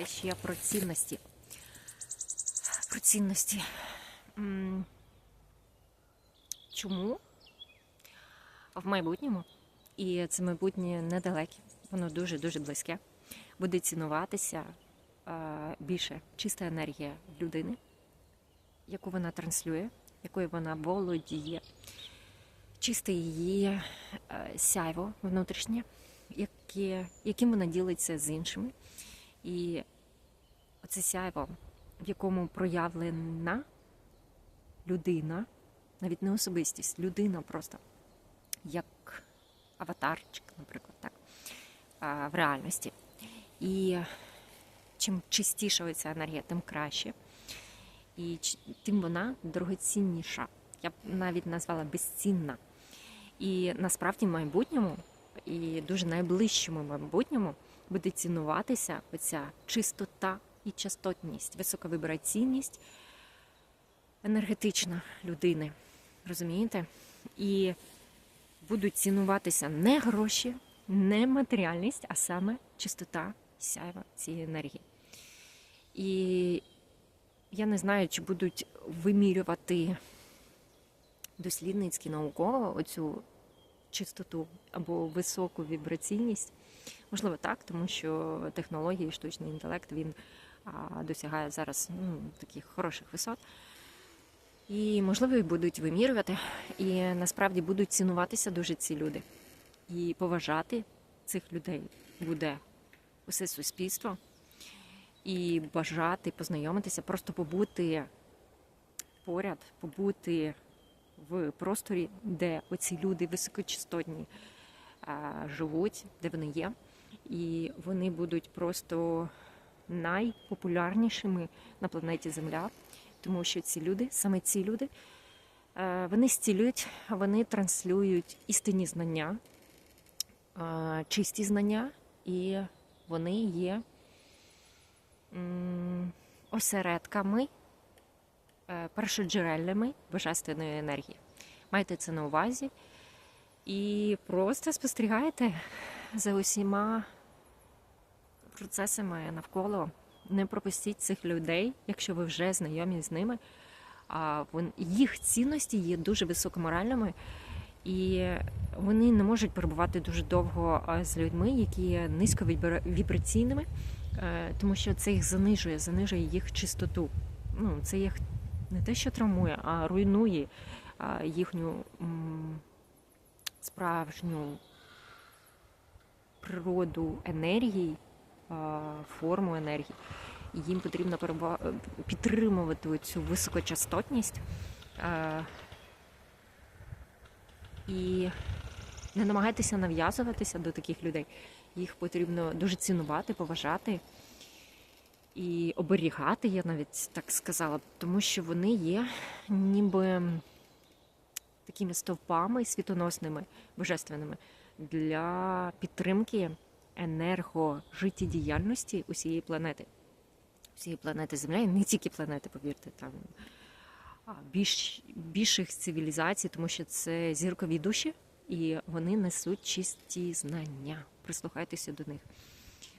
поговорити ще про цінності. Про цінності. Чому в майбутньому, і це майбутнє недалеке, воно дуже-дуже близьке, буде цінуватися більше чиста енергія людини, яку вона транслює, якою вона володіє, чисте її сяйво внутрішнє, яке, яким вона ділиться з іншими. І оце сяйво, в якому проявлена людина, навіть не особистість, людина просто як аватарчик, наприклад, так, в реальності. І чим чистіша ця енергія, тим краще. І тим вона дорогоцінніша. Я б навіть назвала безцінна. І насправді в майбутньому, і дуже найближчому майбутньому буде цінуватися оця чистота і частотність, високовібраційність енергетична людини. Розумієте? І будуть цінуватися не гроші, не матеріальність, а саме чистота сяйва цієї енергії. І я не знаю, чи будуть вимірювати дослідницькі науково оцю чистоту або високу вібраційність. Можливо, так, тому що технології, штучний інтелект він досягає зараз ну, таких хороших висот. І, можливо, будуть вимірювати, і насправді будуть цінуватися дуже ці люди. І поважати цих людей буде усе суспільство, і бажати познайомитися, просто побути поряд, побути в просторі, де оці люди високочастотні живуть, де вони є, і вони будуть просто найпопулярнішими на планеті Земля, тому що ці люди, саме ці люди, е, вони зцілюють, вони транслюють істинні знання, е, чисті знання, і вони є осередками е, першоджерельними божественної енергії. Майте це на увазі і просто спостерігайте за усіма процесами навколо. Не пропустіть цих людей, якщо ви вже знайомі з ними. Їх цінності є дуже високоморальними, і вони не можуть перебувати дуже довго з людьми, які є низьковібраційними, е, тому що це їх занижує, занижує їх чистоту. Ну, це їх не те, що травмує, а руйнує їхню справжню природу енергії, форму енергії. Їм потрібно підтримувати цю високочастотність. І не намагайтеся нав'язуватися до таких людей. Їх потрібно дуже цінувати, поважати і оберігати, я навіть так сказала, тому що вони є ніби такими стовпами світоносними, божественними для підтримки енергожиттєдіяльності усієї планети. Усієї планети Земля, і не тільки планети, повірте, там більш, більших цивілізацій, тому що це зіркові душі, і вони несуть чисті знання. Прислухайтеся до них.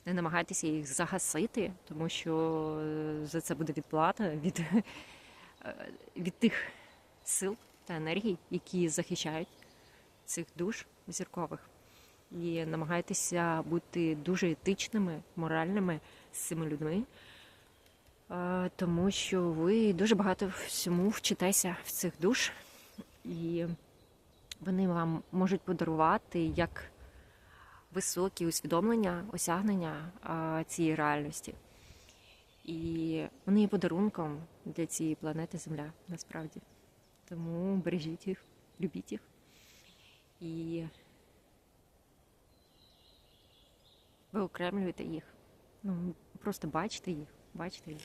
Не намагайтеся їх загасити, тому що е, за це буде відплата від, е, від тих сил та енергій, які захищають цих душ зіркових. І намагайтеся бути дуже етичними, моральними з цими людьми, е, тому що ви дуже багато всьому вчитеся в цих душ, і вони вам можуть подарувати як високі усвідомлення, осягнення цієї реальності. І вони є подарунком для цієї планети Земля насправді. Тому бережіть їх, любіть їх. І виокремлюйте їх. Ну, просто бачите їх, бачите їх.